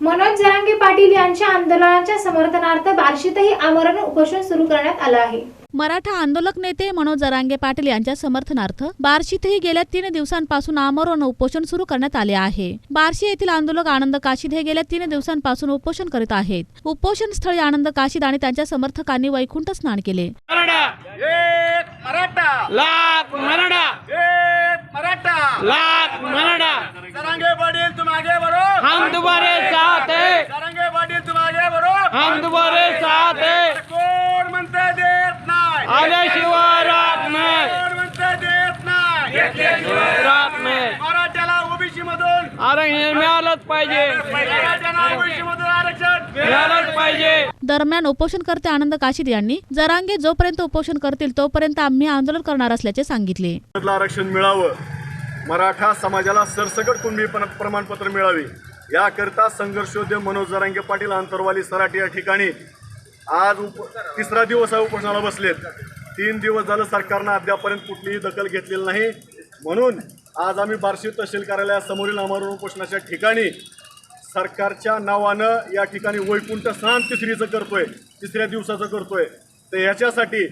मनोज जरांगे पाटील यांच्या आंदोलनाच्या समर्थनार्थ बार्शीतही आमरण उपोषण सुरू करण्यात आलं आहे. मराठा आंदोलक नेते मनोज जरांगे पाटील यांच्या समर्थनार्थ बार्शीतही गेल्या तीन दिवसांपासून आमरण उपोषण सुरू करण्यात आले आहे. बार्शी येथील आंदोलक आनंद काशीद हे गेल्या तीन दिवसांपासून उपोषण करीत आहेत. उपोषण स्थळी आनंद काशीद आणि त्यांच्या समर्थकांनी वैकुंठ स्नान केले. मराठा! आल्याशिवाय राहत नाही. राहत नाही मराठ्याला ओबीसी मधून. आरक्षण मिळालंच पाहिजे. मराठ्याला ओबीसी मधून आरक्षण. मिळालंच पाहिजे. दरम्यान उपोषणकर्ते आनंद काशीद यांनी जरांगे जोपर्यंत उपोषण करतील तोपर्यंत आम्ही आंदोलन करणार असल्याचे सांगितले. आरक्षण मिळावं मराठा समाजाला सरसकट कुणबी पण- प्रमाणपत्र मिळावे याकरिता संघर्षोद्य मनोज जरांगे पाटील आंतरवाली सराटी या ठिकाणी आज उप तिसरा दिवस आहे उपोषणाला बसलेत. तीन दिवस झालं सरकारनं अद्यापर्यंत कुठलीही दखल घेतलेली नाही. म्हणून आज आम्ही बार्शी तहसील कार्यालयासमोरील आमरण उपोषणाच्या ठिकाणी सरकारच्या नावानं या ठिकाणी वैकुंठ स्नान तिसरीचं करतोय तिसऱ्या दिवसाचं करतोय. तर ह्याच्यासाठी